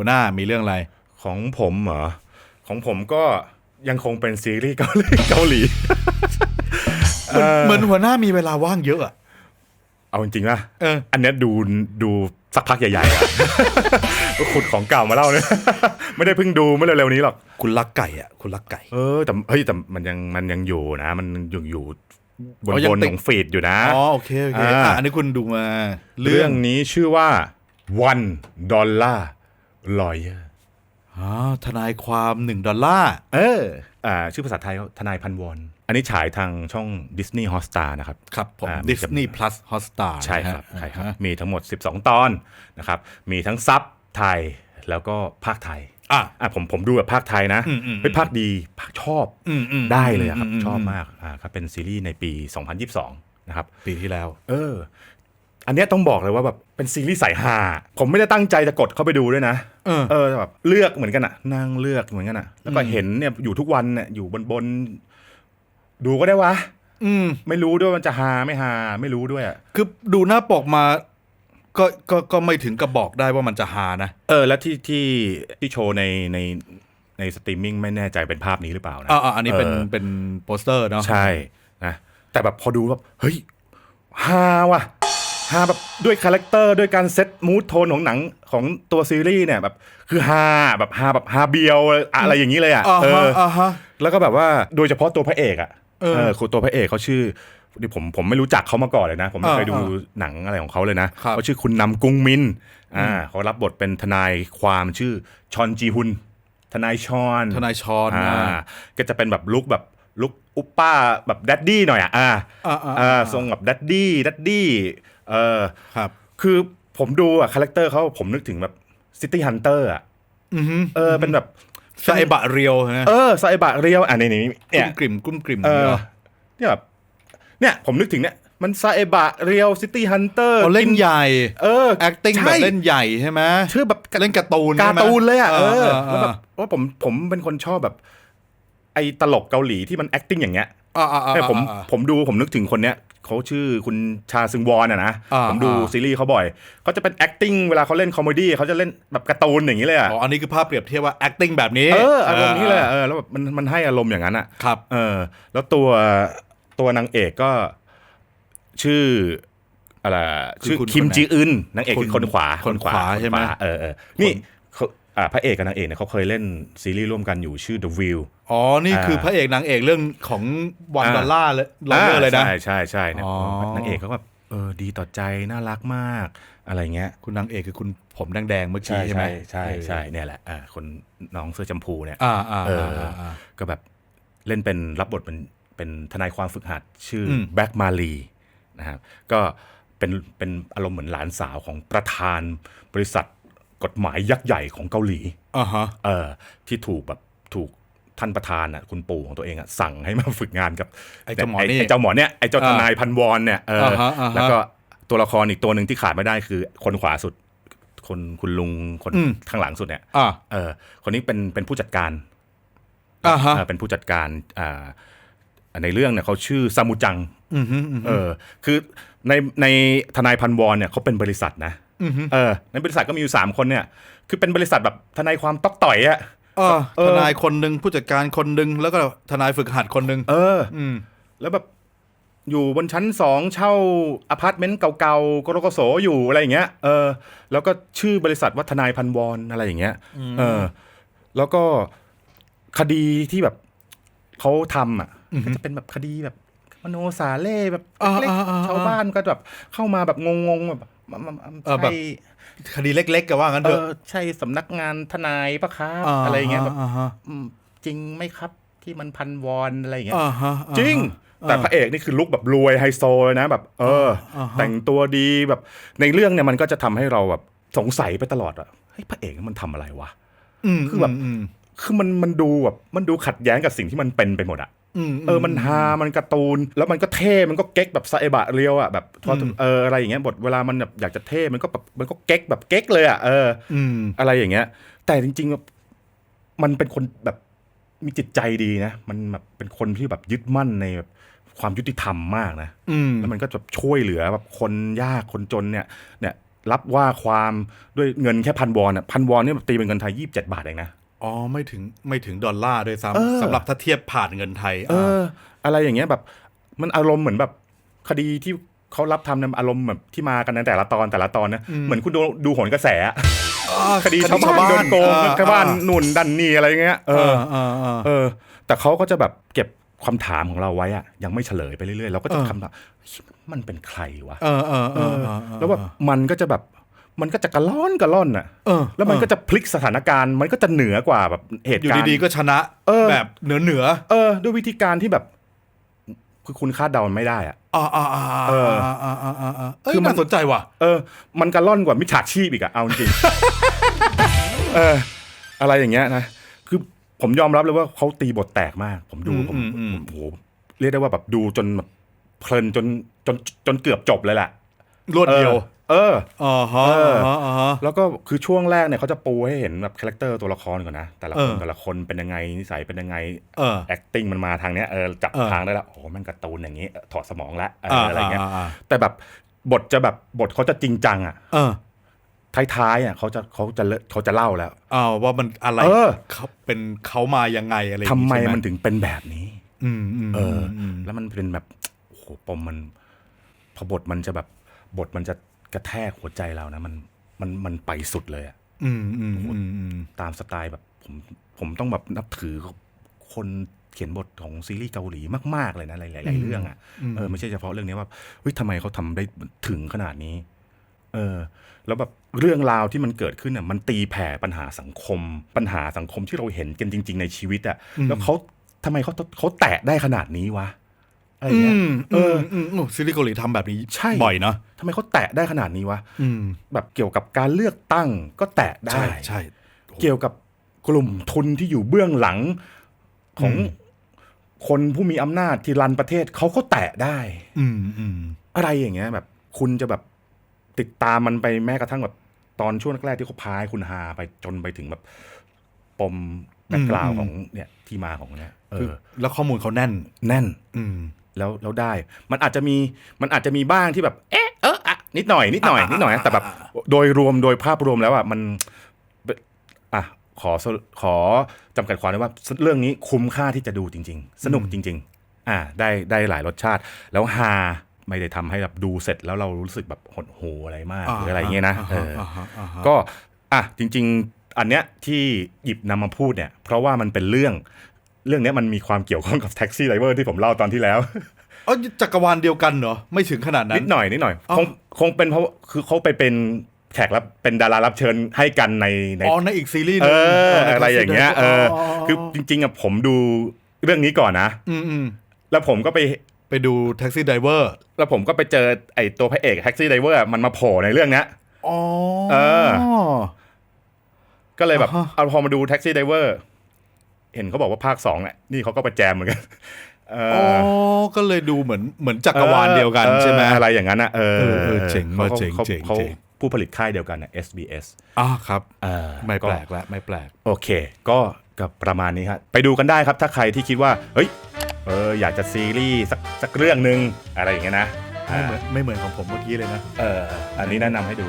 หัวหน้ามีเรื่องอะไร ของผมเหรอ ของผมก็ยังคงเป็นซีรีส์เกาหลีเกาหลีเหมือนเหมือนหัวหน้ามีเวลาว่างเยอะอะเอาจริงๆนะเอออันเนี้ยดูดูสักพักใหญ่ๆอะก็ขุดของเก่ามาเล่าเนี่ยไม่ได้เพิ่งดูเมื่อเร็วๆนี้หรอก คุณรักไก่อะคุณรักไก่ เออแต่เฮ้ยแต่มันยังมันยังอยู่นะ มันยังอยู่บนอ๋อยับงนติดของฟีดอยู่นะ อ๋อโอเคโอเคอ่าอะอันนี้คุณดูมา เรื่องนี้ชื่อว่า one dollar lawyer อ๋อทนายความหนึ่งดอลลาร์ เอออ่าชื่อภาษาไทยเขาทนายพันวอน อันนี้ฉายทางช่อง Disney Hotstar นะครับ ครับผม อ่าดิสนีย์พลัสฮอสตาใช่ครับใช่ครับมีทั้งหมด 12 ตอนนะครับ มีทั้งซับไทยแล้วก็ภาคไทย อะ อะผมผมดูแบบภาคไทยนะอืมอืมเป็นภาคดีภาคชอบอืมอืมได้เลยอะครับ อืม ชอบมากอ่าครับเป็นซีรีส์ในปี 2022 นะครับ ปีที่แล้ว เออ อันเนี้ยต้องบอกเลยว่าแบบเป็นซีรีส์สายฮาผมไม่ได้ตั้งใจจะกดเข้าไปดูด้วยนะ เออเออแบบเลือกเหมือนกันอะนั่งเลือกเหมือนกันอะแล้วก็เห็นเนี่ยอยู่ทุกวันเนี่ยอยู่บนบนดูก็ได้วะ อืม ไม่รู้ด้วยมันจะฮาไม่ฮาไม่รู้ด้วยอะคือดูหน้าปกมาก็ก็ก็ไม่ถึงกับบอกได้ว่ามันจะหานะ เออ แล้วที่ที่ที่โชว์ในในในสตรีมมิ่งไม่แน่ใจเป็นภาพนี้หรือเปล่านะอ่าอ่าอันนี้เป็นออเป็นโปสเตอร์เนาะใช่นะแต่แบบพอดูแบบเฮ้ยฮาว่ะ ฮาแบบด้วยคาแรคเตอร์ด้วยการเซตมูทโทนของหนังของตัวซีรีส์เนี่ยแบบคือฮาแบบฮาแบบฮาเบียวอะไรอย่างนี้เลยอะอ่าเอฮะออ่าฮะแล้วก็แบบว่าโดยเฉพาะตัวพระเอกอะเออเออคือตัวพระเอกเขาชื่อที่ผมผมไม่รู้จักเขามาก่อนเลยนะ ผมไม่เคยอ่าดูอ่าหนังอะไรของเขาเลยนะครับเขาชื่อคุณนำกุงมินอ่าเขารับบทเป็นทนายความชื่อชอนจีฮุนทนายชอนทนายชอนอ่าอ่าก็จะเป็นแบบลุกแบบ ลุกอุปป้าแบบดัดดี้หน่อยอะอ่าอ่าอ่าอ่าทรงแบบดัดดี้ดัดดี้เออครับคือผมดูอะคาแรคเตอร์เขาผมนึกถึงแบบซิตี้ฮันเตอร์อะอือฮึเออเป็นแบบไซบะเรียวนะเออไซบะเรียวอะนี่นี่กเนี่ลุ้ยมกลิ่มกลุ้มกลิ่มเอนี่อเหรอเนี่ยแบบเนี่ยผมนึกถึงเนี่ยมันไซบะเรียวซิตี้ฮันเตอร์เขาเล่นใหญ่ เออ acting แบบเล่นใหญ่ใช่ไหมชื่อแบบเล่นการ์ตูนการ์ตูนเลยอะเออเอแล้วอแบบว่าผมผมเป็นคนชอบแบบ ไอ้ตลกเกาหลีที่มัน acting อย่างเงี้ยอ่าอ่าอ่าเนี่ยผมอ่าผมดูผมนึกถึงคนเนี้ยเขาชื่อคุณชาซึงวอนอะนะอ่าผมดูอ่าซีรีส์เขาบ่อยเขาจะเป็น acting เวลาเขาเล่นคอมเมดี้เขาจะเล่นแบบการ์ตูนอย่างนี้เลยอะอ๋ออันนี้คือภาพเปรียบเทียบว่า acting แบบนี้ เอออารมณ์นี้เลยอะเออแล้วแบบมันมันให้อารมณ์อย่างนั้นอะครับเออ แล้วตัวตัวนางเอกก็ชื่ออะไรคือชื่อคุณคิมคนไหนจีอึนนางเอกคือคนขวาคนขวาใช่ไหมคนขวาเออเออนี่เขาอ่า พระเอกกับนางเอกเนี่ยเขาเคยเล่นซีรีส์ร่วมกันอยู่ชื่อ The View อ๋อ นี่คืออ่าพระเอกนางเอกเรื่องของวันอ่าดอลลาร์เลยลอเเลยนะ ใช่ใช่ใช่เนี่ยอ๋อนางเอกเขาแบบเออดีต่อใจน่ารักมากอะไรเงี้ย คุณนางเอกคือคุณผมแดงๆเมื่อกี้ใช่ใช่ไหมใช่ใช่ใช่เนี่ยแหละอ่าคนน้องเสื้อชมพูเนี่ยอ่าอ่าเอออ่าอ่าก็แบบเล่นเป็นรับบทเป็นเป็นทนายความฝึกหัดชื่ออมแบ็กมาลีนะครับก็เป็นเป็นอารมณ์เหมือนหลานสาวของประธานบริษัท กฎหมายยักษ์ใหญ่ของเกาหลีอ่าฮะเออที่ถูกแบบถูกท่านประธานอะคุณปู่ของตัวเองอะสั่งให้มาฝึกงานกับไอ้เจ้าหมอนี่ไอ้เจ้าหมอเนี่ยไอ้เจ้าอ่าทนายพันวอนเนี่ยเอออาฮะอ่าฮะแล้วก็ตัวละครอีกตัวหนึ่งที่ขาดไม่ได้คือคนขวาสุด คนคุณลุงคนอืมข้างหลังสุดเนี่ยอ่าเออ คนนี้เป็นเป็นผู้จัดการอ่าฮะเออเป็นผู้จัดการอ่าในเรื่องเนี่ยเขาชื่อซามูจังอือฮึอือฮึเออ คือในในทนายพันวอนเนี่ยเขาเป็นบริษัทนะอือฮึ เออในบริษัทก็มีอยู่สามคนเนี่ย คือเป็นบริษัทแบบทนายความต๊อกต่อยอะอ่าเออทนายคนหนึ่งผู้จัดการคนหนึ่งแล้วก็ทนายฝึกหัดคนหนึ่งเออ อืม แล้วแบบอยู่บนชั้นสองเช่าอพาร์ตเมนต์เก่าๆกรกโสอยู่อะไรอย่างเงี้ยเออ แล้วก็ชื่อบริษัทวัฒนายพันวอนอะไรอย่างเงี้ยเออ แล้วก็คดีที่แบบเขาทำอะก็จะเป็นแบบคดีแบบมโนสาเล่แบบอ่าเล็กอ่าอ่าๆชาวบ้านก็แบบเข้ามาแบบงงๆแบบมามามา เออแบบ ใช่คดีเล็กๆก็ว่างั้นเอเถอะอใช่สำนักงานทนายปะครับาอะไรอย่างเงี้ยแบบอ่าฮะอืมจริงไหมครับที่มันพันวอนอะไรอย่างเงี้ย อ่าฮะอ่าฮะ จริง แต่พระเอกนี่คือลุกแบบรวยไฮโซเลยนะแบบเอออาฮะแต่งตัวดีแบบในเรื่องเนี่ยมันก็จะทำให้เราแบบสงสัยไปตลอดอะเฮ้ยพระเอกมันทำอะไรวะอืมคือแบบอืมคือมันมันดูแบบมันดูขัดแย้งกับสิ่งที่มันเป็นไปหมดอะอืม เออมันฮา มันการ์ตูน แล้วมันก็เท่ มันก็เก๊กแบบไซบะเรียวอะแบบพออืมเอออะไรอย่างเงี้ยบทเวลามันแบบอยากจะเท่ มันก็แบบมันก็เก๊กแบบเก๊กเลยอะเอออืมอะไรอย่างเงี้ย แต่จริงๆแบบมันเป็นคนแบบมีจิตใจดีนะ มันแบบเป็นคนที่แบบยึดมั่นในแบบความยุติธรรมมากนะอืมแล้วมันก็จะช่วยเหลือแบบคนยากคนจนเนี่ย เนี่ยรับว่าความด้วยเงินแค่พันวอนอะพันวอนเนี่ยตีเป็นเงินไทยยี่สิบเจ็ดบาทเองนะ อ๋อไม่ถึงไม่ถึงดอลลาร์ด้วยเออซ้ำสำหรับถ้าเทียบผ่านเงินไทยเออ อะไรอย่างเงี้ยแบบ มันอารมณ์เหมือนแบบคดีที่เขารับทำเนี่ยอารมณ์แบบที่มากันในแต่ละตอนแต่ละตอนนะเหมือนคุณดูดูโหนกระแสอะาคดีชาวบ้านโดนโกงอ่ชาวบ้านนุ่นดันนี่อะไรเงี้ยเอเอออเออเออเออ แต่เขาก็จะแบบเก็บคำถามของเราไว้อะยังไม่เฉลยไปเรื่อยๆเราก็จะเออคำถามเฮ้ยมันเป็นใครวะเออเออเออเออแล้วแบบมันก็จะแบบ มันก็จะกระล่อนกระล่อนอะเออแล้วมันก็จะพลิกสถานการณ์มันก็จะเหนือกว่าแบบเหตุอยู่การณ์ดีๆก็ชนะเออแบบเหนือเหนือเออ ด้วยวิธีการที่แบบคือคุณคาดเดามันไม่ได้อะอ่าอ่าอ่าเอออ่าอ่าอ่าอ่าอ่าเอ้ยคือมันน่าสนใจว่ะ เออ มันกระล่อนกว่ามิจฉาชีพอีกอะเอาจริงเออ อะไรอย่างเงี้ยนะ คือผมยอมรับเลยว่าเขาตีบทแตกมาก ผมดูอืมผมอืมอืมโอ้โหเรียกได้ว่าแบบดูจนแบบเพลินจนจนจนเกือบจบเลยแหละรวดเดียว เอออ๋อฮะเอออ่าฮะอ่าฮะ แล้วก็คือช่วงแรกเนี่ยเขาจะปูให้เห็นแบบคาแรคเตอร์ตัวละครก่อนนะ แต่ละคนเออแต่ละคนเป็นยังไงนิสัยเป็นยังไง เออ acting มันมาทางเนี้ยเออจับเออ ทางได้แล้วโอ้โหมันการ์ตูนอย่างงี้เออถอดสมองละเอออ่าอะไรเงี้ยอ่าอ่าแต่แบบบทจะแบบบทเขาจะจริงจังอะเออท้ายๆอะเขาจะเขาจะเลเขาจะเล่าแล้วอ้าวว่ามันอะไรเออ เขาเป็นเขามายังไงอะไรอย่างทำงี้ไมใช่หมันถึงเป็นแบบนี้ อืมอืมเอออ มแล้วมันเป็นแบบ โอ้โหปมมันพอบทมันจะแบบบทมันจะ กระแทกหัวใจเรานะมันมันมันไปสุดเลยอะอืมอืมอืมอืมตามสไตล์แบบผมผมต้องแบบนับถือคนเขียนบทของซีรีส์เกาหลีมาก ๆ เลยนะหลายๆเรื่องอะเออไม่ใช่เฉพาะเรื่องนี้ว่าเฮ้ยทำไมเขาทำได้ถึงขนาดนี้ เออ แล้วแบบเรื่องราวที่มันเกิดขึ้นอะมันตีแผ่ปัญหาสังคม ปัญหาสังคมที่เราเห็นกันจริง ๆ ในชีวิตอะแล้วเขาทำไมเขาเขาแตะได้ขนาดนี้วะ อะไรอืเงี้ยมเอออืมอืมซีรีส์เกาหลีทำแบบนี้ใช่บ่อยเนาะทำไมเขาแตะได้ขนาดนี้วะอืมแบบเกี่ยวกับการเลือกตั้งก็แตะได้ใช่ใช่เกี่ยวกับกลุ่มทุนที่อยู่เบื้องหลังของคนผู้มีอำนาจที่รันประเทศเขาก็แตะได้ อืมอืมอะไรอย่างเงี้ย แบบ คุณจะแบบติดตามมันไปแม้กระทั่งแบบตอนช่วงแรกๆที่เขาพายคุณฮาไปจนไปถึงแบบปมแบ็กกราวของเนี่ยที่มาของเนี่ยเอคืออแล้วข้อมูลเขาแน่น แน่น อืม แล้วแล้วได้ มันอาจจะมีมันอาจจะมีบ้างที่แบบ เอ๊ะเอออะนิดหน่อยนิดหน่อยนิดหน่อยนะแต่แบบโดยรวมโดยภาพรวมแล้วอะมันอะขอสรุขอจำกัดความได้ว่าเรื่องนี้คุ้มค่าที่จะดูจริง ๆ สนุกจริง ๆ อะได้ได้หลายรสชาติ แล้วฮาไม่ได้ทำให้แบบดูเสร็จแล้วเรารู้สึกแบบหดหูอะไรมากหรืออะไรอย่างเงี้ยนะเอออ่าฮะอ่าฮะก็อะจริง ๆ อันเนี้ยที่หยิบนำมาพูดเนี่ย เพราะว่ามันเป็นเรื่อง เรื่องเนี้ยมันมีความเกี่ยวข้องกับแท็กซี่ไดเวอร์ที่ผมเล่าตอนที่แล้วเอ๋อจักรวาลเดียวกันเหรอ ไม่ถึงขนาดนั้นินดหน่อยนิดหน่อยอ๋อคงคงเป็นเพราะคือเขาไปเป็นแขกรับเป็นดารารับเชิญให้กันในในอ๋อในอีกซีรีส์หเอนึงอในอะไรอย่างเงี้ยเออคือจริงๆอะผมดูเรื่องนี้ก่อนนะ อืมอืมแล้วผมก็ไปไปดูแท็กซี่ไดเวอร์แล้วผมก็ไปเจอไอ้ตัวพระเอกแท็กซี่ไดเวอร์มันมาโผล่ในเรื่องเนี้ยอ๋อเออ ก็เลยแบบอ่าฮะเอาพอมาดูแท็กซี่ไดเวอร์ เห็นเขาบอกว่าภาคสองอะนี่เขาก็ไปแจมเหมือนกันเออ๋ออก็เลยดูเหมือนเหมือนจักรวาลเดียวกันใช่ไหมเอออะไรอย่างนั้นอะเออเออเออเจ๋งว่ะขาเจ๋งขาเจ๋งเขาเจ๋งผู้ผลิตค่ายเดียวกันน่ะ SBS อ่าครับเออไม่แปลกแล้วไม่แปลก โอเค ก็กับประมาณนี้ครับไปดูกันได้ครับถ้าใครที่คิดว่า เฮ้ยเอออยากจะซีรีส์สักสักเรื่องหนึ่งอะไรอย่างเงี้ยนะไม่เหมือนไม่เหมือนของผมเมื่อกี้เลยนะ เออ อันนี้แนะนำให้ดู